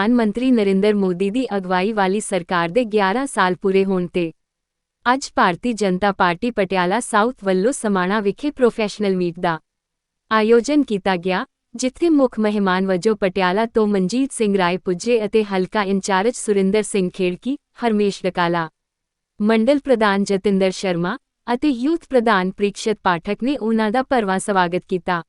ਪ੍ਰਧਾਨ ਮੰਤਰੀ ਨਰਿੰਦਰ ਮੋਦੀ ਦੀ ਅਗਵਾਈ ਵਾਲੀ ਸਰਕਾਰ ਦੇ 11 ਸਾਲ ਪੂਰੇ ਹੋਣ ਤੇ। ਅੱਜ ਭਾਰਤੀ ਜਨਤਾ ਪਾਰਟੀ ਪਟਿਆਲਾ ਸਾਊਥ ਵੱਲੋਂ ਸਮਾਣਾ ਵਿਖੇ ਪ੍ਰੋਫੈਸ਼ਨਲ ਮੀਟ ਦਾ ਆਯੋਜਨ ਕੀਤਾ ਗਿਆ, ਜਿੱਥੇ ਮੁੱਖ ਮਹਿਮਾਨ ਵਜੋਂ ਪਟਿਆਲਾ ਤੋਂ ਮਨਜੀਤ ਸਿੰਘ ਰਾਏ ਪੁੱਜੇ ਅਤੇ ਹਲਕਾ ਇੰਚਾਰਜ ਸੁਰਿੰਦਰ ਸਿੰਘ ਖੇੜਕੀ, ਹਰਮੇਸ਼ ਡਕਾਲਾ, ਮੰਡਲ ਪ੍ਰਧਾਨ ਜਤਿੰਦਰ ਸ਼ਰਮਾ ਅਤੇ ਯੂਥ ਪ੍ਰਧਾਨ ਪ੍ਰੀਕਸ਼ਤ ਪਾਠਕ ਨੇ ਉਹਨਾਂ ਦਾ ਭਰਵਾਂ ਸਵਾਗਤ ਕੀਤਾ।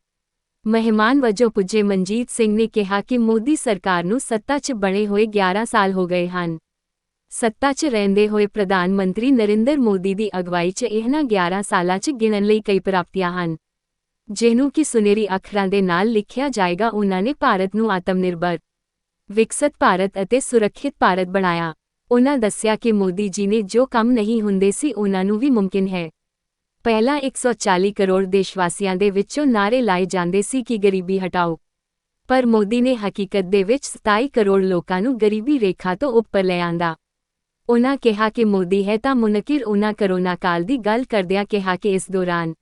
ਮਹਿਮਾਨ ਵਜੋਂ ਪੁੱਜੇ ਮਨਜੀਤ ਸਿੰਘ ਨੇ ਕਿਹਾ ਕਿ ਮੋਦੀ ਸਰਕਾਰ ਨੂੰ ਸੱਤਾ 'ਚ ਬਣੇ ਹੋਏ 11 ਸਾਲ ਹੋ ਗਏ ਹਨ। ਸੱਤਾ 'ਚ ਰਹਿੰਦੇ ਹੋਏ ਪ੍ਰਧਾਨ ਮੰਤਰੀ ਨਰਿੰਦਰ ਮੋਦੀ ਦੀ ਅਗਵਾਈ 'ਚ ਇਹਨਾਂ 11 ਸਾਲਾਂ 'ਚ ਗਿਣਨ ਲਈ ਕਈ ਪ੍ਰਾਪਤੀਆਂ ਹਨ। ਜਿਹਨੂੰ ਕਿ ਸੁਨਹਿਰੀ ਅੱਖਰਾਂ ਦੇ ਨਾਲ ਲਿਖਿਆ ਜਾਏਗਾ, ਉਹਨਾਂ ਨੇ ਭਾਰਤ ਨੂੰ ਆਤਮਨਿਰਭਰ, ਵਿਕਸਤ ਭਾਰਤ ਅਤੇ ਸੁਰੱਖਿਅਤ ਭਾਰਤ ਬਣਾਇਆ। ਉਹਨਾਂ ਦੱਸਿਆ ਕਿ ਮੋਦੀ ਜੀ ਨੇ ਜੋ ਕੰਮ ਨਹੀਂ ਹੁੰਦੇ ਸੀ, ਉਹਨਾਂ ਨੂੰ ਵੀ ਮੁਮਕਿਨ ਹੈ। ਪਹਿਲਾਂ 140 ਕਰੋੜ ਦੇਸ਼ਵਾਸੀਆਂ ਦੇ ਵਿੱਚੋਂ ਨਾਰੇ ਲਾਏ ਜਾਂਦੇ ਸੀ ਕਿ ਗਰੀਬੀ ਹਟਾਓ। ਪਰ ਮੋਦੀ ਨੇ ਹਕੀਕਤ ਦੇ ਵਿੱਚ 27 ਕਰੋੜ ਲੋਕਾਂ ਨੂੰ ਗਰੀਬੀ ਰੇਖਾ ਤੋਂ ਉੱਪਰ ਲੈ ਆਂਦਾ। ਉਨ੍ਹਾਂ ਕਿਹਾ ਕਿ ਮੋਦੀ ਹੈ ਤਾਂ ਮੁਨਕਿਰ ਉਹਨਾਂ ਕਰੋਨਾ ਕਾਲ ਦੀ ਗੱਲ ਕਰਦਿਆਂ ਕਿਹਾ ਕਿ ਇਸ ਦੌਰਾਨ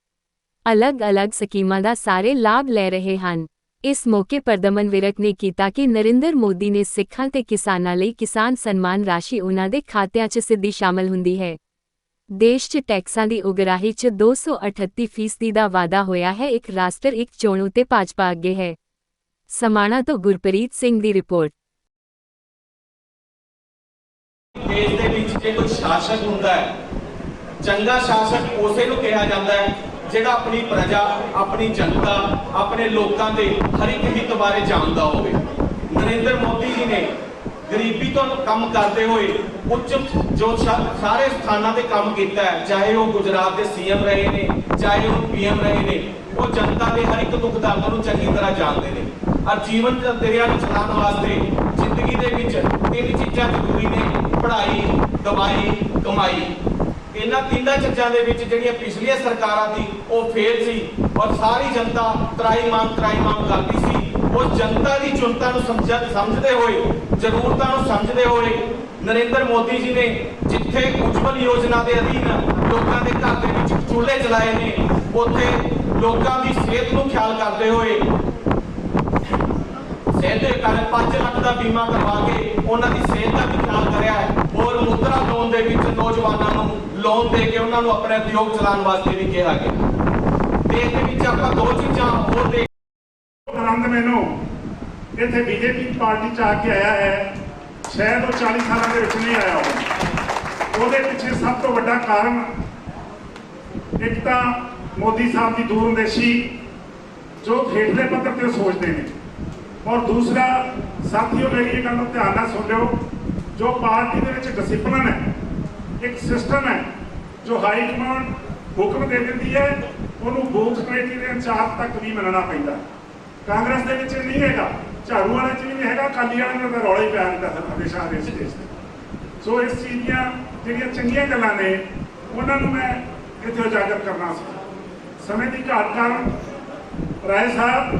ਅਲੱਗ-ਅਲੱਗ ਸਕੀਮਾਂ ਦਾ ਸਾਰੇ ਲਾਭ ਲੈ ਰਹੇ ਹਨ। ਇਸ ਮੌਕੇ ਪਰਦਮਨ ਵਿਰਕ ਨੇ ਕੀਤਾ ਕਿ ਨਰਿੰਦਰ ਮੋਦੀ ਨੇ ਸਿੱਖਾਂ ਤੇ ਕਿਸਾਨਾਂ ਲਈ ਕਿਸਾਨ ਸਨਮਾਨ ਰਾਸ਼ੀ ਉਹਨਾਂ ਦੇ ਖਾਤਿਆਂ 'ਚ ਸਿੱਧੀ ਸ਼ਾਮਲ ਹੁੰਦੀ ਹੈ। ਦੇਸ਼ 'ਚ ਟੈਕਸਾਂ ਦੀ ਉਗਰਾਹੀ 'ਚ 238 ਫੀਸਦੀ ਦਾ ਵਾਧਾ ਹੋਇਆ ਹੈ। ਇੱਕ ਰਾਸ਼ਟਰ, ਇੱਕ ਚੋਣ ਉਤੇ ਭਾਜਪਾ ਅੱਗੇ ਹੈ। ਸਮਾਣਾ ਤੋਂ ਗੁਰਪ੍ਰੀਤ ਸਿੰਘ ਦੀ ਰਿਪੋਰਟ। ਦੇਸ਼ ਦੇ ਵਿੱਚ ਜੇ ਕੋਈ ਸ਼ਾਸਕ ਹੁੰਦਾ ਹੈ, ਚੰਗਾ ਸ਼ਾਸਕ ਉਸੇ ਨੂੰ ਕਿਹਾ ਜਾਂਦਾ ਹੈ, ਜਿਹੜਾ ਆਪਣੀ ਪ੍ਰਜਾ, ਆਪਣੀ ਜਨਤਾ, ਆਪਣੇ ਲੋਕਾਂ ਦੇ ਹਰ ਇੱਕ ਹਿੱਤ ਬਾਰੇ ਜਾਣਦਾ ਹੋਵੇ। ਨਰਿੰਦਰ ਮੋਦੀ ਜੀ ਨੇ ਗਰੀਬੀ ਤੋਂ ਕੰਮ ਕਰਦੇ ਹੋਏ ਉੱਚ ਜੋ ਸਾਰੇ ਸਥਾਨਾਂ ਤੇ ਕੰਮ ਕੀਤਾ ਹੈ, ਚਾਹੇ ਉਹ ਗੁਜਰਾਤ ਦੇ ਸੀਐਮ ਰਹੇ ਨੇ, ਚਾਹੇ ਉਹ ਪੀਐਮ ਰਹੇ ਨੇ, ਉਹ ਜਨਤਾ ਦੇ ਹਰ ਇੱਕ ਦੁੱਖ ਦਰਦ ਨੂੰ ਚੰਗੀ ਤਰ੍ਹਾਂ ਜਾਣਦੇ ਨੇ। ਔਰ ਜੀਵਨ ਦਰਿਆ ਨੂੰ ਚਲਾਉਣ ਵਾਸਤੇ ਜ਼ਿੰਦਗੀ ਦੇ ਵਿੱਚ ਤਿੰਨ ਚੀਜ਼ਾਂ ਜ਼ਰੂਰੀ ਨੇ, ਪੜ੍ਹਾਈ ਦਵਾਈ ਕਮਾਈ। ਇਹਨਾਂ ਤਿੰਨਾਂ ਚੀਜ਼ਾਂ ਦੇ ਵਿੱਚ ਜਿਹੜੀਆਂ ਪਿਛਲੀਆਂ ਸਰਕਾਰਾਂ ਦੀ ਉਹ ਫੇਲ ਸੀ, ਔਰ ਸਾਰੀ ਜਨਤਾ ਤਰਾਈ ਮੰਗ ਤਰਾਈ ਮੰਗ ਕਰਦੀ ਸੀ। ਉਹ ਜਨਤਾ ਦੀ ਚੁਣਤਾ ਨੂੰ ਸਮਝ ਸਮਝਦੇ ਹੋਏ, ਜ਼ਰੂਰਤਾਂ ਨੂੰ ਸਮਝਦੇ ਹੋਏ ਨਰਿੰਦਰ ਮੋਦੀ ਜੀ ਨੇ ਜਿੱਥੇ ਉਜਵਲ ਯੋਜਨਾ ਦੇ ਅਧੀਨ ਲੋਕਾਂ ਦੇ ਘਰ ਦੇ ਵਿੱਚ ਚੁੱਲ੍ਹੇ ਚਲਾਏ ਨੇ, ਉੱਥੇ ਲੋਕਾਂ ਦੀ ਸਿਹਤ ਨੂੰ ਖਿਆਲ ਕਰਦੇ ਹੋਏ ਸਿਹਤ ਦੇ ਕਾਰਨ 5 ਲੱਖ ਦਾ ਬੀਮਾ ਕਰਵਾ ਕੇ ਉਹਨਾਂ ਦੀ ਸਿਹਤ ਦਾ ਵੀ ਖਿਆਲ ਕਰਿਆ ਹੈ। ਔਰ ਮੁਦਰਾ ਲੋਨ ਦੇ ਵਿੱਚ ਨੌਜਵਾਨਾਂ ਨੂੰ ਲੋਨ ਦੇ ਕੇ ਉਹਨਾਂ ਨੂੰ ਆਪਣੇ ਉਦਯੋਗ ਚਲਾਉਣ ਵਾਸਤੇ ਵੀ ਕਿਹਾ ਗਿਆ। ਦੇਸ਼ ਦੇ ਵਿੱਚ ਆਪਾਂ ਦੋ ਚੀਜ਼ਾਂ ਹੋਰ ਦੇਖ ਮੈਨੂੰ ਇੱਥੇ ਬੀਜੇਪੀ ਪਾਰਟੀ ਚ ਆ ਕੇ ਆਇਆ ਹੈ। ਸ਼ਾਇਦ ਉਹ 40 ਸਾਲਾਂ ਦੇ ਵਿੱਚ ਨਹੀਂ ਆਇਆ ਹੋਵੇ ਉਹਦੇ ਪਿੱਛੇ ਸਭ ਤੋਂ ਵੱਡਾ ਕਾਰਨ ਇੱਕ ਤਾਂ ਮੋਦੀ ਸਾਹਿਬ ਦੀ ਦੂਰਅੰਦੇਸ਼ੀ ਜੋ ਹੇਠਲੇ ਪੱਧਰ ਤੇ ਸੋਚਦੇ ਨੇ। ਔਰ ਦੂਸਰਾ, ਸਾਥੀਓ, ਮੇਰੀ ਇਹ ਗੱਲ ਨੂੰ ਧਿਆਨ ਨਾਲ ਸੁਣ ਲਿਓ, ਜੋ ਪਾਰਟੀ ਦੇ ਵਿੱਚ ਡਿਸਪਲਨ ਹੈ, ਇੱਕ ਸਿਸਟਮ ਹੈ, ਜੋ ਹਾਈ ਕਮਾਂਡ ਹੁਕਮ ਦੇ ਦਿੰਦੀ ਹੈ, ਉਹਨੂੰ ਬੂਥ ਕਮੇਟੀ ਦੇ ਇੰਚਾਰਜ ਤੱਕ ਵੀ ਮੰਨਣਾ ਪੈਂਦਾ। ਕਾਂਗਰਸ ਦੇ ਵਿੱਚ ਨਹੀਂ ਹੈਗਾ, ਝਾੜੂ ਵਾਲੇ ਚ ਵੀ ਨਹੀਂ ਹੈਗਾ ਕਾਲੀ ਵਾਲੇ ਨੂੰ ਤਾਂ ਰੌਲਾ ਹੀ ਪਿਆ ਰਹਿੰਦਾ ਸਰ ਹਮੇਸ਼ਾ ਦੇ ਸਟੇਜ ਤੇ ਸੋ ਇਸ ਚੀਜ਼ ਦੀਆਂ ਜਿਹੜੀਆਂ ਚੰਗੀਆਂ ਗੱਲਾਂ ਨੇ, ਉਹਨਾਂ ਨੂੰ ਮੈਂ ਇੱਥੇ ਉਜਾਗਰ ਕਰਨਾ ਸੀ। ਸਮੇਂ ਦੀ ਘਾਟ ਕਾਰਨ ਰਾਏ ਸਾਹਿਬ,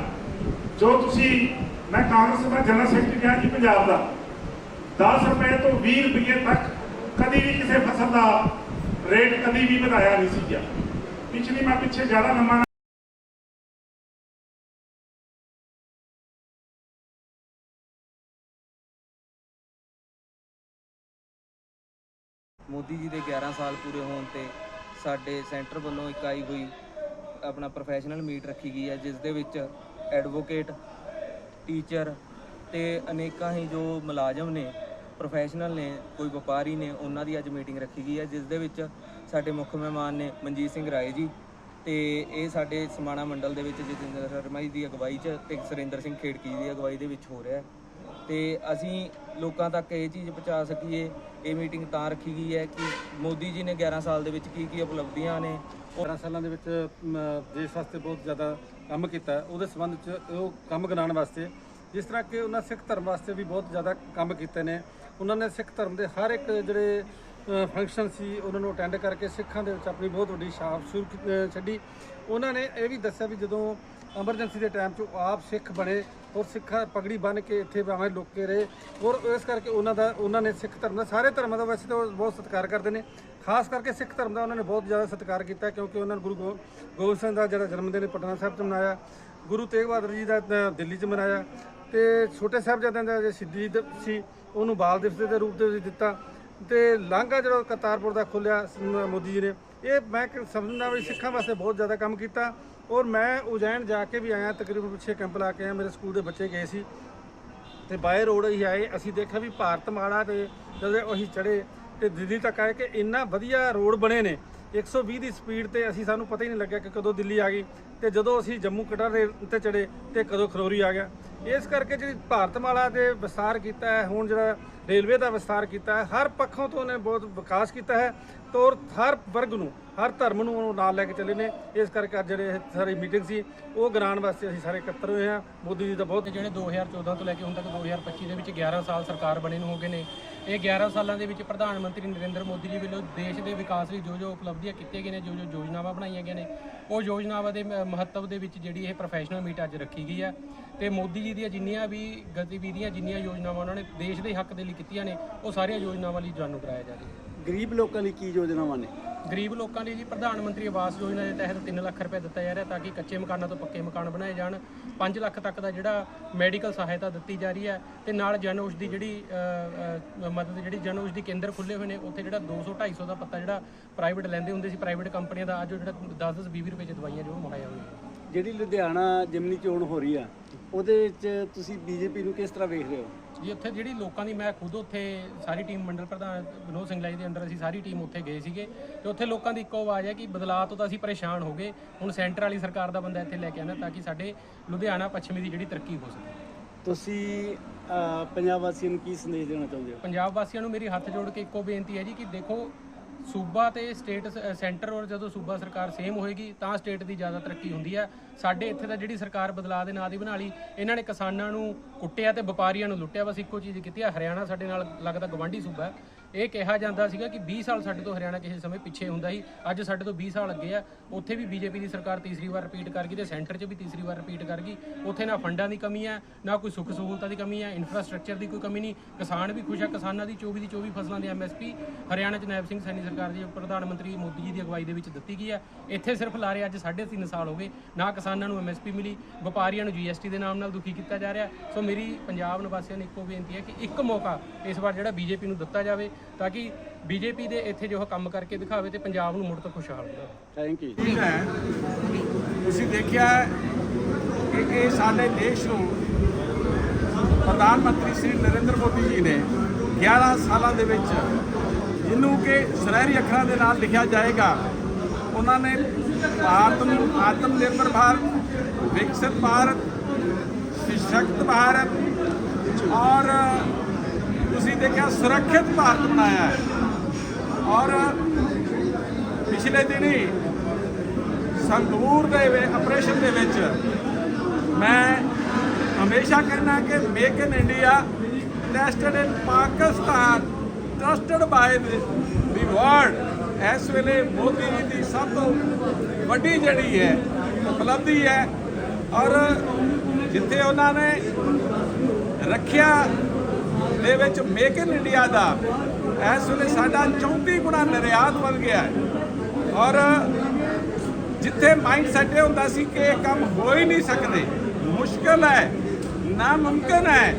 ਜੋ ਤੁਸੀਂ, ਮੈਂ ਕਾਂਗਰਸ ਦਾ ਜਨਰਲ ਸੈਕਟਰੀ ਗਿਆ ਜੀ ਪੰਜਾਬ ਦਾ 10 ਰੁਪਏ ਤੋਂ 20 ਰੁਪਏ ਤੱਕ ਕਦੀ ਵੀ ਕਿਸੇ ਫਸਲ ਦਾ ਰੇਟ ਕਦੀ ਵੀ ਵਧਾਇਆ ਨਹੀਂ ਸੀ ਗਿਆ। ਪਿਛਲੀ ਮੈਂ ਪਿੱਛੇ ਜ਼ਿਆਦਾ ਲੰਮਾ ਮੋਦੀ ਜੀ ਦੇ 11 ਸਾਲ ਪੂਰੇ ਹੋਣ ਤੇ ਸਾਡੇ ਸੈਂਟਰ ਵੱਲੋਂ ਇੱਕ ਆਈ ਹੋਈ ਆਪਣਾ ਪ੍ਰੋਫੈਸ਼ਨਲ ਮੀਟ ਰੱਖੀ ਗਈ ਹੈ, ਜਿਸ ਦੇ ਵਿੱਚ ਐਡਵੋਕੇਟ ਟੀਚਰ ਤੇ ਅਨੇਕਾਂ ਹੀ ਜੋ ਮੁਲਾਜ਼ਮ ਨੇ ਪ੍ਰੋਫੈਸ਼ਨਲ ਨੇ, ਕੋਈ ਵਪਾਰੀ ਨੇ, ਉਹਨਾਂ ਦੀ ਅੱਜ ਮੀਟਿੰਗ ਰੱਖੀ ਗਈ ਹੈ, ਜਿਸ ਦੇ ਵਿੱਚ ਸਾਡੇ ਮੁੱਖ ਮਹਿਮਾਨ ਨੇ ਮਨਜੀਤ ਸਿੰਘ ਰਾਏ ਜੀ ਤੇ ਇਹ ਸਾਡੇ ਸਮਾਣਾ ਮੰਡਲ ਦੇ ਵਿੱਚ ਜਤਿੰਦਰ ਸ਼ਰਮਾ ਜੀ ਦੀ ਅਗਵਾਈ 'ਚ ਤੇ ਸੁਰਿੰਦਰ ਸਿੰਘ ਖੇੜਕੀ ਦੀ ਅਗਵਾਈ ਦੇ ਵਿੱਚ ਹੋ ਰਿਹਾ ਹੈ। ਤੇ ਅਸੀਂ ਲੋਕਾਂ ਤੱਕ ਇਹ ਚੀਜ਼ ਪਹੁੰਚਾ ਸਕੀਏ, ਇਹ ਮੀਟਿੰਗ ਤਾਂ ਰੱਖੀ ਗਈ ਹੈ ਕਿ ਮੋਦੀ ਜੀ ਨੇ 11 ਸਾਲ ਦੇ ਵਿੱਚ ਕੀ ਕੀ ਉਪਲਬਧੀਆਂ ਨੇ। 12 ਸਾਲਾਂ ਦੇ ਵਿੱਚ ਦੇਸ਼ ਵਾਸਤੇ ਬਹੁਤ ਜ਼ਿਆਦਾ ਕੰਮ ਕੀਤਾ ਉਹਦੇ ਸੰਬੰਧ ਚ ਉਹ ਕੰਮ ਗਿਣਾਉਣ ਵਾਸਤੇ, ਜਿਸ ਤਰ੍ਹਾਂ ਕਿ ਉਹਨਾਂ ਸਿੱਖ ਧਰਮ ਵਾਸਤੇ ਵੀ ਬਹੁਤ ਜ਼ਿਆਦਾ ਕੰਮ ਕੀਤੇ ਨੇ। ਉਹਨਾਂ ਨੇ ਸਿੱਖ ਧਰਮ ਦੇ ਹਰ ਇੱਕ ਜਿਹੜੇ ਫੰਕਸ਼ਨ ਸੀ, ਉਹਨਾਂ ਨੂੰ ਅਟੈਂਡ ਕਰਕੇ ਸਿੱਖਾਂ ਦੇ ਵਿੱਚ ਆਪਣੀ ਬਹੁਤ ਵੱਡੀ ਛਾਪ ਸ਼ੁਰੂ ਕੀ- ਛੱਡੀ। ਉਹਨਾਂ ਨੇ ਇਹ ਵੀ ਦੱਸਿਆ ਵੀ ਜਦੋਂ ਐਮਰਜੈਂਸੀ ਦੇ ਟਾਈਮ 'ਚ ਉਹ ਆਪ ਸਿੱਖ ਬਣੇ ਔਰ ਸਿੱਖਾਂ ਪਗੜੀ ਬੰਨ ਕੇ ਇੱਥੇ ਭਾਵੇਂ ਲੋਕੇ ਰਹੇ ਔਰ ਇਸ ਕਰਕੇ ਉਹਨਾਂ ਦਾ, ਉਹਨਾਂ ਨੇ ਸਿੱਖ ਧਰਮ ਦਾ, ਸਾਰੇ ਧਰਮਾਂ ਦਾ ਵੈਸੇ ਤਾਂ ਉਹ ਬਹੁਤ ਸਤਿਕਾਰ ਕਰਦੇ ਨੇ। ਖਾਸ ਕਰਕੇ ਸਿੱਖ ਧਰਮ ਦਾ ਉਹਨਾਂ ਨੇ ਬਹੁਤ ਜ਼ਿਆਦਾ ਸਤਿਕਾਰ ਕੀਤਾ ਕਿਉਂਕਿ ਉਹਨਾਂ ਨੇ ਗੁਰੂ ਗੋ- ਗੋਬਿੰਦ ਸਿੰਘ ਦਾ ਜਿਹੜਾ ਜਨਮ ਦਿਨ ਪਟਨਾ ਸਾਹਿਬ 'ਚ ਮਨਾਇਆ, ਗੁਰੂ ਤੇਗ ਬਹਾਦਰ ਜੀ ਦਾ ਦਿੱਲੀ 'ਚ ਮਨਾਇਆ ਤੇ ਛੋਟੇ ਸਾਹਿਬਜ਼ਾਦਿਆਂ ਦਾ ਜੇ ਸ਼ਹੀਦੀ ਸੀ, ਉਹਨੂੰ ਬਾਲ ਦਿਵਸ ਦੇ ਰੂਪ ਦੇ ਵਿੱਚ ਦਿੱਤਾ ਤੇ ਲਾਂਘਾ ਜਿਹੜਾ ਕਰਤਾਰਪੁਰ ਦਾ ਖੋਲਿਆ ਮੋਦੀ ਜੀ ਨੇ। ਇਹ ਮੈਂ ਸਮਝਦਾ ਵੀ ਸਿੱਖਾਂ ਵਾਸਤੇ ਬਹੁਤ ਜ਼ਿਆਦਾ ਕੰਮ ਕੀਤਾ ਔਰ ਮੈਂ ਉਜੈਨ ਜਾ ਕੇ ਵੀ ਆਇਆ, ਤਕਰੀਬਨ ਪਿੱਛੇ ਕੈਂਪ ਲਾ ਕੇ ਆਇਆ, ਮੇਰੇ ਸਕੂਲ ਦੇ ਬੱਚੇ ਗਏ ਸੀ। ਤੇ ਬਾਏ ਰੋਡ ਹੀ ਆਏ, ਅਸੀਂ ਦੇਖਿਆ ਵੀ ਭਾਰਤ ਮਾਲਾ ਤੇ ਜਦੋਂ ਅਸੀਂ ਚੜੇ ਤੇ ਦਿੱਲੀ ਤੱਕ ਆਏ ਕਿ ਇੰਨਾ ਵਧੀਆ ਰੋਡ ਬਣੇ ਨੇ। 120 ਦੀ ਸਪੀਡ ਤੇ ਅਸੀਂ, ਸਾਨੂੰ ਪਤਾ ਹੀ ਨਹੀਂ ਲੱਗਿਆ ਕਿ ਕਦੋਂ ਦਿੱਲੀ ਆ ਗਈ। ਤੇ ਜਦੋਂ ਅਸੀਂ ਜੰਮੂ ਕਟਰਾ ਰੇਲ ਤੇ ਚੜੇ ਤੇ ਕਦੋਂ ਖਰੋਰੀ ਆ ਗਿਆ। ਇਸ ਕਰਕੇ ਜਿਹੜੀ ਭਾਰਤਮਾਲਾ ਦੇ ਵਿਸਤਾਰ ਕੀਤਾ ਹੈ, ਹੁਣ ਜਿਹੜਾ ਰੇਲਵੇ ਦਾ ਵਿਸਤਾਰ ਕੀਤਾ ਹੈ, ਹਰ ਪੱਖੋਂ ਤੋਂ ਉਹਨੇ ਬਹੁਤ ਵਿਕਾਸ ਕੀਤਾ ਹੈ ਤੋਰ ਹਰ ਵਰਗ ਨੂੰ, ਹਰ ਧਰਮ ਨੂੰ ਉਹ ਨਾਲ ਲੈ ਕੇ ਚੱਲੇ ਨੇ। ਇਸ ਕਰਕੇ ਅੱਜ ਜਿਹੜੇ ਸਾਰੀ ਮੀਟਿੰਗ ਸੀ, ਉਹ ਗਰਾਉਣ ਵਾਸਤੇ ਅਸੀਂ ਸਾਰੇ ਇਕੱਤਰ ਹੋਏ ਹਾਂ। ਮੋਦੀ ਜੀ ਦਾ ਬਹੁਤ ਤੇ ਜਿਹੜੇ 2014 ਤੋਂ ਲੈ ਕੇ ਹੁਣ ਤੱਕ 2025 ਦੇ ਵਿੱਚ 11 ਸਾਲ ਸਰਕਾਰ ਬਣੇ ਨੂੰ ਹੋ ਗਏ ਨੇ, ਇਹ 11 ਸਾਲਾਂ ਦੇ ਵਿੱਚ ਪ੍ਰਧਾਨ ਮੰਤਰੀ ਨਰਿੰਦਰ ਮੋਦੀ ਜੀ ਵੱਲੋਂ ਦੇਸ਼ ਦੇ ਵਿਕਾਸ ਲਈ ਜੋ ਜੋ ਉਪਲਬਧੀਆਂ ਕੀਤੀਆਂ ਗਈਆਂ ਨੇ ਜੋ ਜੋ ਯੋਜਨਾਵਾਂ ਬਣਾਈਆਂ ਗਈਆਂ ਨੇ, ਉਹ ਯੋਜਨਾਵਾਂ ਦੇ ਮਹੱਤਵ ਦੇ ਵਿੱਚ ਜਿਹੜੀ ਇਹ ਪ੍ਰੋਫੈਸ਼ਨਲ ਮੀਟ ਅੱਜ ਰੱਖੀ ਗਈ ਹੈ ਤੇ ਮੋਦੀ ਜੀ ਦੀਆਂ ਜਿੰਨੀਆਂ ਵੀ ਗਤੀਵਿਧੀਆਂ, ਜਿੰਨੀਆਂ ਯੋਜਨਾਵਾਂ ਉਹਨਾਂ ਨੇ ਦੇਸ਼ ਦੇ ਹੱਕ ਦੇ ਲਈ ਕੀਤੀਆਂ ਨੇ, ਉਹ ਸਾਰੀਆਂ ਯੋਜਨਾਵਾਂ ਲਈ ਜਾਣੂ ਕਰਾਇਆ ਜਾ ਰਿਹਾ ਗਰੀਬ ਲੋਕਾਂ ਲਈ ਕੀ ਯੋਜਨਾਵਾਂ ਨੇ? ਗਰੀਬ ਲੋਕਾਂ ਲਈ ਜੀ ਪ੍ਰਧਾਨ ਮੰਤਰੀ ਆਵਾਸ ਯੋਜਨਾ ਦੇ ਤਹਿਤ 3 ਲੱਖ ਰੁਪਏ ਦਿੱਤਾ ਜਾ ਰਿਹਾ ਤਾਂ ਕਿ ਕੱਚੇ ਮਕਾਨਾਂ ਤੋਂ ਪੱਕੇ ਮਕਾਨ ਬਣਾਏ ਜਾਣ। 5 ਲੱਖ ਤੱਕ ਦਾ ਜਿਹੜਾ ਮੈਡੀਕਲ ਸਹਾਇਤਾ ਦਿੱਤੀ ਜਾ ਰਹੀ ਹੈ ਤੇ ਨਾਲ ਜਨ ਔਸ਼ਧੀ ਜਿਹੜੀ ਮਦਦ ਜਿਹੜੀ ਜਨ ਔਸ਼ਧੀ ਕੇਂਦਰ ਖੁੱਲੇ ਹੋਏ ਨੇ, ਉੱਥੇ ਜਿਹੜਾ 200 250 ਦਾ ਪੱਤਾ ਜਿਹੜਾ ਪ੍ਰਾਈਵੇਟ ਲੈਂਦੇ ਹੁੰਦੇ ਸੀ ਪ੍ਰਾਈਵੇਟ ਕੰਪਨੀਆਂ ਦਾ, ਅੱਜ ਉਹ ਜਿਹੜਾ 10 10 20 ਰੁਪਏ ਚ ਦਵਾਈਆਂ ਜੋ ਮੁਹੱਈਆ ਹੋਈਆਂ। ਜਿਹੜੀ ਲੁਧਿਆਣਾ ਜਿਮਨੀ ਚੋਣ ਹੋ ਰਹੀ ਆ, ਉਹਦੇ ਵਿੱਚ ਤੁਸੀਂ ਬੀਜੇਪੀ ਨੂੰ ਕਿਸ ਤਰ੍ਹਾਂ ਵੇਖ ਰਹੇ ਹੋ? ਜੀ ਉੱਥੇ ਜਿਹੜੀ ਲੋਕਾਂ ਦੀ ਮੈਂ ਖੁਦ ਉੱਥੇ ਸਾਰੀ ਟੀਮ ਮੰਡਲ ਪ੍ਰਧਾਨ ਵਿਨੋਦ ਸਿੰਘ ਲਾਈ ਦੇ ਅੰਡਰ ਅਸੀਂ ਸਾਰੀ ਟੀਮ ਉੱਥੇ ਗਏ ਸੀਗੇ ਤੇ ਉੱਥੇ ਲੋਕਾਂ ਦੀ ਇੱਕੋ ਆਵਾਜ਼ ਹੈ ਕਿ ਬਦਲਾਅ ਤੋਂ ਤਾਂ ਅਸੀਂ ਪਰੇਸ਼ਾਨ ਹੋ ਗਏ। ਹੁਣ ਸੈਂਟਰ ਵਾਲੀ ਸਰਕਾਰ ਦਾ ਬੰਦਾ ਇੱਥੇ ਲੈ ਕੇ ਆਣਾ ਤਾਂ ਕਿ ਸਾਡੇ ਲੁਧਿਆਣਾ ਪੱਛਮੀ ਦੀ ਜਿਹੜੀ ਤਰੱਕੀ ਹੋ ਸਕੇ। ਤੁਸੀਂ ਪੰਜਾਬ ਵਾਸੀਆਂ ਨੂੰ ਕੀ ਸੰਦੇਸ਼ ਦੇਣਾ ਚਾਹੁੰਦੇ ਹੋ? ਪੰਜਾਬ ਵਾਸੀਆਂ ਨੂੰ ਮੇਰੀ ਹੱਥ ਜੋੜ ਕੇ ਇੱਕੋ ਬੇਨਤੀ ਹੈ ਜੀ ਕਿ ਦੇਖੋ ਸੂਬਾ ਤੇ ਸਟੇਟ ਸ- ਸੈਂਟਰ ਔਰ ਜਦੋਂ ਸੂਬਾ ਸਰਕਾਰ ਸੇਮ ਹੋਏਗੀ ਤਾਂ ਸਟੇਟ ਦੀ ਜ਼ਿਆਦਾ ਤਰੱਕੀ ਹੁੰਦੀ ਹੈ। ਸਾਡੇ ਇੱਥੇ ਦਾ ਜਿਹੜੀ ਸਰਕਾਰ ਬਦਲਾਅ ਦੇ ਨਾਂ ਦੀ ਬਣਾ ਲਈ, ਇਹਨਾਂ ਨੇ ਕਿਸਾਨਾਂ ਨੂੰ ਕੁੱਟਿਆ ਤੇ ਵਪਾਰੀਆਂ ਨੂੰ ਲੁੱਟਿਆ। ਬਸ ਇੱਕੋ ਚੀਜ਼ ਕੀਤੀ ਹੈ ਹਰਿਆਣਾ ਸਾਡੇ ਨਾਲ ਲੱਗਦਾ ਗਵਾਂਢੀ ਸੂਬਾ ਹੈ। ਇਹ ਕਿਹਾ ਜਾਂਦਾ ਸੀਗਾ ਕਿ 20 ਸਾਲ ਸਾਡੇ ਤੋਂ ਹਰਿਆਣਾ ਕਿਸੇ ਸਮੇਂ ਪਿੱਛੇ ਹੁੰਦਾ ਸੀ। ਅੱਜ ਸਾਡੇ ਤੋਂ 20 ਸਾਲ ਅੱਗੇ ਆ। ਉੱਥੇ ਵੀ ਬੀਜੇਪੀ ਦੀ ਸਰਕਾਰ ਤੀਸਰੀ ਵਾਰ ਰਿਪੀਟ ਕਰ ਗਈ ਤੇ ਸੈਂਟਰ 'ਚ ਵੀ ਤੀਸਰੀ ਵਾਰ ਰਿਪੀਟ ਕਰ ਗਈ। ਉੱਥੇ ਨਾ ਫੰਡਾਂ ਦੀ ਕਮੀ ਹੈ ਨਾ ਕੋਈ ਸੁੱਖ ਸਹੂਲਤਾਂ ਦੀ ਕਮੀ ਹੈ ਇਨਫਰਾਸਟ੍ਰਕਚਰ ਦੀ ਕੋਈ ਕਮੀ ਨਹੀਂ। ਕਿਸਾਨ ਵੀ ਖੁਸ਼ ਆ। ਕਿਸਾਨਾਂ ਦੀ 24 ਦੀ 24 ਫਸਲਾਂ ਦੀ ਐਮਐਸਪੀ ਹਰਿਆਣਾ 'ਚ ਨਾਇਬ ਸਿੰਘ ਸੈਣੀ ਸਰਕਾਰ ਦੀ ਪ੍ਰਧਾਨ ਮੰਤਰੀ ਮੋਦੀ ਜੀ ਦੀ ਅਗਵਾਈ ਦੇ ਵਿੱਚ ਦਿੱਤੀ ਗਈ ਹੈ ਇੱਥੇ ਸਿਰਫ ਲਾਰੇ ਅੱਜ 3.5 ਸਾਲ ਹੋ ਗਏ। ਨਾ ਕਿਸਾਨਾਂ ਨੂੰ ਐਮਐਸਪੀ ਮਿਲੀ, ਵਪਾਰੀਆਂ ਨੂੰ ਜੀਐਸਟੀ ਦੇ ਨਾਮ ਨਾਲ ਦੁਖੀ ਕੀਤਾ ਜਾ ਰਿਹਾ। ਸੋ ਮੇਰੀ ਪੰਜਾਬ ਨਿਵਾਸੀਆਂ ਨੂੰ ਇੱਕੋ ਬੇਨਤੀ ਹੈ ਕਿ ਇੱਕ ਮੌਕਾ ਇਸ ਵਾਰ ਜਿਹੜਾ ਬੀਜੇਪੀ ਨੂੰ ਦਿੱਤਾ ਜਾਵੇ। ਤਾਂ ਕਿ ਬੀਜੇਪੀ ਦੇ ਇੱਥੇ ਜੋ ਕੰਮ ਕਰਕੇ ਦਿਖਾਵੇ ਤੇ ਪੰਜਾਬ ਨੂੰ ਮੁੜ ਤੋਂ ਖੁਸ਼ਹਾਲ ਬਣਾਵੇ ਥੈਂਕ ਯੂ ਤੁਸੀਂ ਦੇਖਿਆ ਹੈ ਕਿ ਇਹ ਸਾਡੇ ਦੇਸ਼ ਨੂੰ ਪ੍ਰਧਾਨ ਮੰਤਰੀ ਸ੍ਰੀ ਨਰਿੰਦਰ ਮੋਦੀ ਜੀ ਨੇ 11 ਸਾਲਾਂ ਦੇ ਵਿੱਚ ਜਿਹਨੂੰ ਕਿ ਸੁਨਹਿਰੀ ਅੱਖਰਾਂ ਦੇ ਨਾਲ ਲਿਖਿਆ ਜਾਏਗਾ ਉਹਨਾਂ ਨੇ ਭਾਰਤ ਨੂੰ ਆਤਮ ਨਿਰਭਰ ਭਾਰਤ ਵਿਕਸਿਤ ਭਾਰਤ ਸਸ਼ਕਤ ਭਾਰਤ ਔਰ ਤੁਸੀਂ ਦੇਖਿਆ ਸੁਰੱਖਿਅਤ ਭਾਰਤ ਬਣਾਇਆ ਹੈ। ਔਰ ਪਿਛਲੇ ਦਿਨੀ ਸੰਗਰੂਰ ਦੇ ਆਪਰੇਸ਼ਨ ਦੇ ਵਿੱਚ ਮੈਂ ਹਮੇਸ਼ਾ ਕਹਿੰਦਾ ਕਿ make in India tested in Pakistan trusted by the world ਇਸ ਵੇਲੇ ਮੋਦੀ ਜੀ ਦੀ ਸਭ ਤੋਂ ਵੱਡੀ ਜਿਹੜੀ ਹੈ, ਉਪਲਬਧੀ ਹੈ। ਔਰ ਜਿੱਥੇ ਉਹਨਾਂ ਨੇ ਰੱਖਿਆ ਦੇ ਵਿੱਚ ਮੇਕ ਇਨ ਇੰਡੀਆ ਦਾ। ਇਸ ਵੇਲੇ ਸਾਡਾ 34 ਗੁਣਾ ਨਿਰਯਾਤ ਵੱਧ ਗਿਆ ਹੈ। ਔਰ ਜਿੱਥੇ ਮਾਈਂਡ ਸੈਟ ਇਹ ਹੁੰਦਾ ਸੀ ਕਿ ਇਹ ਕੰਮ ਹੋ ਹੀ ਨਹੀਂ ਸਕਦੇ, ਮੁਸ਼ਕਲ ਹੈ ਨਾ ਮੁਮਕਿਨ ਹੈ।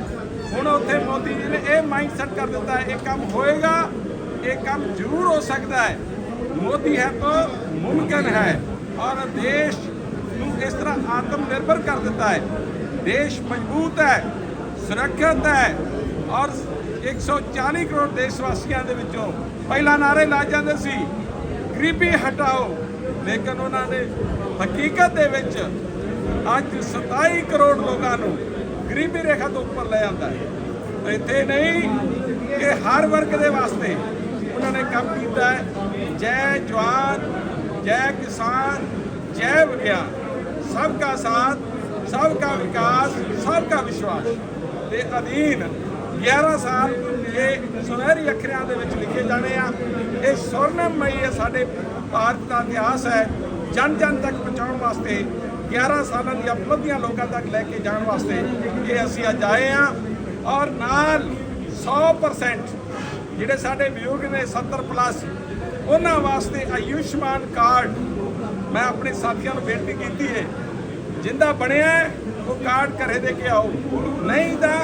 ਹੁਣ ਉੱਥੇ ਮੋਦੀ ਜੀ ਨੇ ਇਹ ਮਾਈਂਡ ਸੈਟ ਕਰ ਦਿੱਤਾ ਹੈ, ਇਹ ਕੰਮ ਹੋਏਗਾ, ਇਹ ਕੰਮ ਜ਼ਰੂਰ ਹੋ ਸਕਦਾ ਹੈ। ਮੋਦੀ ਹੈ ਤਾਂ ਮੁਮਕਿਨ ਹੈ। ਔਰ ਦੇਸ਼ ਨੂੰ ਇਸ ਤਰ੍ਹਾਂ ਆਤਮ ਨਿਰਭਰ ਕਰ ਦਿੱਤਾ ਹੈ। ਦੇਸ਼ ਮਜ਼ਬੂਤ ਹੈ, ਸੁਰੱਖਿਅਤ ਹੈ। ਔਰ 140 ਕਰੋੜ ਦੇਸ਼ ਵਾਸੀਆਂ ਦੇ ਵਿੱਚੋਂ ਪਹਿਲਾ ਨਾਰੇ ਲਾ ਜਾਂਦੇ ਸੀ, ਗਰੀਬੀ ਹਟਾਓ। ਲੇਕਿਨ ਉਹਨਾਂ ਨੇ ਹਕੀਕਤ ਦੇ ਵਿੱਚ ਅੱਜ 27 ਕਰੋੜ ਲੋਕਾਂ ਨੂੰ ਗਰੀਬੀ ਰੇਖਾ ਤੋਂ ਉੱਪਰ ਲੈ ਆਂਦਾ ਹੈ। ਇੱਥੇ ਨਹੀਂ ਕਿ ਹਰ ਵਰਗ ਦੇ ਵਾਸਤੇ ਉਹਨਾਂ ਨੇ ਕੰਮ ਕੀਤਾ ਹੈ। ਜੈ ਜਵਾਨ, ਜੈ ਕਿਸਾਨ, ਜੈ ਵਿਗਿਆਨ, ਸਭ ਦਾ ਸਾਥ, ਸਭ ਦਾ ਵਿਕਾਸ, ਸਭ ਦਾ ਵਿਸ਼ਵਾਸ। ਦੇ ਅਧੀਨ 11 ਸਾਲ ਇਹ ਸੁਨਹਿਰੀ ਅੱਖਰਾਂ ਦੇ ਵਿੱਚ ਲਿਖੇ ਜਾਣੇ ਆ। ਇਹ ਸਵਰਨਮਈ ਹੈ ਸਾਡੇ ਭਾਰਤ ਦਾ ਇਤਿਹਾਸ ਹੈ। ਜਨ ਜਨ ਤੱਕ ਪਹੁੰਚਾਉਣ ਵਾਸਤੇ 11 ਸਾਲਾਂ ਦੀਆਂ ਉਪਲਬਧੀਆਂ ਲੋਕਾਂ ਤੱਕ ਲੈ ਕੇ ਜਾਣ ਵਾਸਤੇ ਇਹ ਅਸੀਂ ਅੱਜ ਆਏ ਆ। ਔਰ ਨਾਲ 100% ਜਿਹੜੇ ਸਾਡੇ ਬਜ਼ੁਰਗ ਨੇ 70 ਪਲੱਸ ਉਹਨਾਂ ਵਾਸਤੇ ਆਯੁਸ਼ਮਾਨ ਕਾਰਡ ਮੈਂ ਆਪਣੇ ਸਾਥੀਆਂ ਨੂੰ ਬੇਨਤੀ ਕੀਤੀ ਹੈ। ਜਿੰਦਾ ਬਣਿਆ ਉਹ ਕਾਰਡ ਘਰੇ ਦੇ ਕੇ ਆਓ। ਨਹੀਂ ਤਾਂ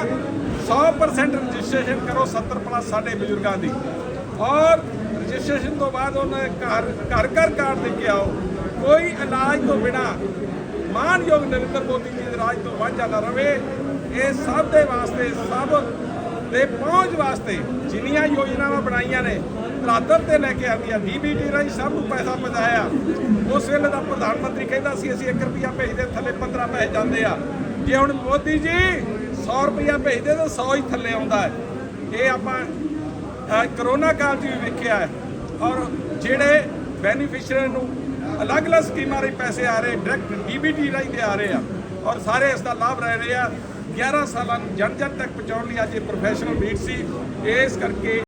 100% ਰਜਿਸਟ੍ਰੇਸ਼ਨ ਕਰੋ 70 ਪਲੱਸ ਸਾਡੇ ਬਜ਼ੁਰਗਾਂ ਦੀ। ਔਰ ਰਜਿਸਟ੍ਰੇਸ਼ਨ ਤੋਂ ਬਾਅਦ ਉਹਨਾਂ ਘਰ ਘਰ ਘਰ ਕਾਰਡ ਦੇ ਕੇ ਆਓ। ਕੋਈ ਇਲਾਜ ਤੋਂ ਬਿਨਾ ਮਾਨਯੋਗ ਨਰਿੰਦਰ ਮੋਦੀ ਜੀ ਦੇ ਰਾਜ ਤੋਂ ਵਾਂਝਾ ਨਾ ਰਵੇ। ਇਹ ਸਭ ਦੇ ਵਾਸਤੇ, ਸਭ ਦੇ ਪਹੁੰਚ ਵਾਸਤੇ ਜਿੰਨੀਆਂ ਯੋਜਨਾਵਾਂ ਬਣਾਈਆਂ ਨੇ ਧਰਾਤਲ ਤੇ ਲੈ ਕੇ ਆਉਂਦੀਆਂ ਡੀਬੀਟੀ ਰਾਹੀਂ ਸਭ ਨੂੰ ਪੈਸਾ ਪਹੁੰਚਾਇਆ। ਉਸ ਵੇਲੇ ਦਾ ਪ੍ਰਧਾਨ ਮੰਤਰੀ ਕਹਿੰਦਾ ਸੀ, ਅਸੀਂ 1 ਰੁਪਿਆ ਭੇਜਦੇ ਥੱਲੇ 15 ਪੈਸੇ ਜਾਂਦੇ ਆ। ਜੇ ਹੁਣ ਮੋਦੀ ਜੀ 100 ਰੁਪਿਆ ਭੇਜਦੇ ਤਾਂ 100 ਹੀ ਥੱਲੇ ਆਉਂਦਾ ਹੈ। ਇਹ ਆਪਾਂ ਕਰੋਨਾ ਕਾਲ 'ਚ ਵੀ ਵੇਖਿਆ ਹੈ। ਔਰ ਜਿਹੜੇ ਬੈਨੀਫੀਸ਼ੀਅਰੀ ਨੂੰ ਅਲੱਗ-ਅਲੱਗ ਸਕੀਮਾਂ ਦੇ ਪੈਸੇ ਆ ਰਹੇ ਡਾਇਰੈਕਟ ਡੀਬੀਟੀ ਰਾਹੀਂ ਦੇ ਆ ਰਹੇ ਆ, ਔਰ ਸਾਰੇ ਇਸ ਦਾ ਲਾਭ ਲੈ ਰਹੇ ਆ। 11 ਸਾਲਾਂ ਨੂੰ ਜਨ ਜਨ ਤੱਕ ਪਹੁੰਚਾਉਣ ਲਈ ਅੱਜ ਇਹ ਪ੍ਰੋਫੈਸ਼ਨਲ ਮੀਟ ਸੀ। ਇਸ ਕਰਕੇ